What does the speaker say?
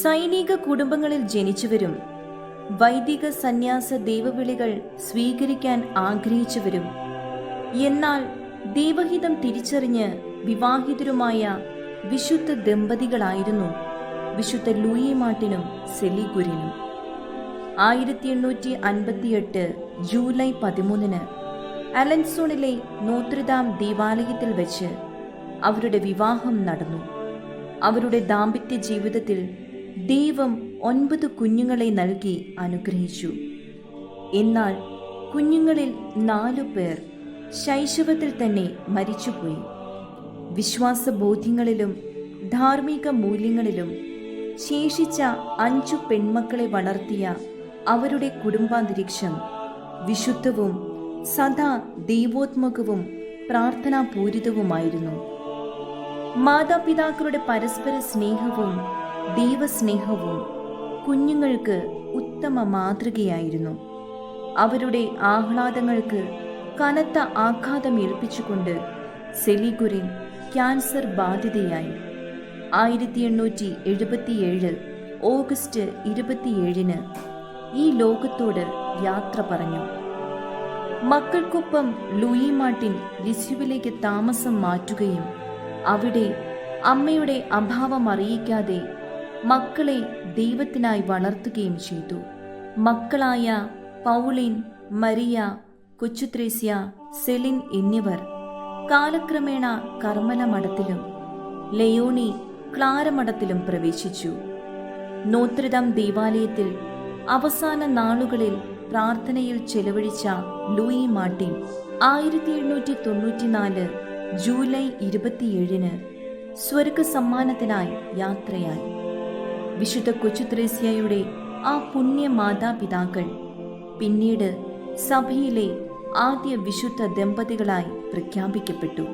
സൈനിക കുടുംബങ്ങളിൽ ജനിച്ചവരും വൈദിക സന്യാസ ദൈവവിളികൾ സ്വീകരിക്കാൻ ആഗ്രഹിച്ചവരും. എന്നാൽ ദൈവഹിതം തിരിച്ചറിഞ്ഞ് വിവാഹിതരുമായ വിശുദ്ധ ദമ്പതികളായിരുന്നു വിശുദ്ധ ലൂയി മാട്ടിനും സെലിഗുരിനും. ആയിരത്തി എണ്ണൂറ്റി അൻപത്തിയെട്ട് ജൂലൈ പതിമൂന്നിന് അലൻസോണിലെ നോത്രിദാം ദേവാലയത്തിൽ വെച്ച് അവരുടെ വിവാഹം നടന്നു. അവരുടെ ദാമ്പത്യ ജീവിതത്തിൽ ദൈവം ഒൻപത് കുഞ്ഞുങ്ങളെ നൽകി അനുഗ്രഹിച്ചു. എന്നാൽ കുഞ്ഞുങ്ങളിൽ നാലു പേർ ശൈശവത്തിൽ തന്നെ മരിച്ചുപോയി. വിശ്വാസബോധ്യങ്ങളിലും ധാർമ്മിക മൂല്യങ്ങളിലും ശേഷിച്ച അഞ്ചു പെൺമക്കളെ വളർത്തിയ അവരുടെ കുടുംബാന്തരീക്ഷം വിശുദ്ധവും സദാ ദൈവോത്മകവും പ്രാർത്ഥനാപൂരിതവുമായിരുന്നു. മാതാപിതാക്കളുടെ പരസ്പര സ്നേഹവും ദൈവസ്നേഹവും കുഞ്ഞുങ്ങൾക്ക് ഉത്തമ മാതൃകയായിരുന്നു. അവരുടെ ആഹ്ലാദങ്ങൾക്ക് കനത്ത ആഘാതമേൽപ്പിച്ചുകൊണ്ട് സെലിഗുരിൻ ക്യാൻസർ ബാധിതയായി. ആയിരത്തി എണ്ണൂറ്റി എഴുപത്തിയേഴ് ഓഗസ്റ്റ് ഇരുപത്തിയേഴിന് ഈ ലോകത്തോട് യാത്ര പറഞ്ഞു. മക്കൾക്കൊപ്പം ലൂയി മാർട്ടിൻ ലിസ്യുവിലേക്ക് താമസം മാറ്റുകയും അവിടെ അമ്മയുടെ അഭാവം അറിയിക്കാതെ മക്കളെ ദൈവത്തിനായി വളർത്തുകയും ചെയ്തു. മക്കളായ പൗളിൻ മരിയ കൊച്ചുത്രേസ്യ സെലിൻ എന്നിവർ കാലക്രമേണ കർമ്മല മഠത്തിലും ലയോണി ക്ലാരമഠത്തിലും പ്രവേശിച്ചു. നോത്രദം ദേവാലയത്തിൽ അവസാന നാളുകളിൽ പ്രാർത്ഥനയിൽ ചെലവഴിച്ച ലൂയി മാർട്ടിൻ ആയിരത്തി എണ്ണൂറ്റി തൊണ്ണൂറ്റിനാല് ജൂലൈ ഇരുപത്തിയേഴിന് സ്വർഗ സമ്മാനത്തിനായി യാത്രയായി. വിശുദ്ധ കൊച്ചുത്രേസ്യയുടെ ആ പുണ്യ മാതാപിതാക്കൾ പിന്നീട് സഭയിലെ ആദ്യ വിശുദ്ധ ദമ്പതികളായി പ്രഖ്യാപിക്കപ്പെട്ടു.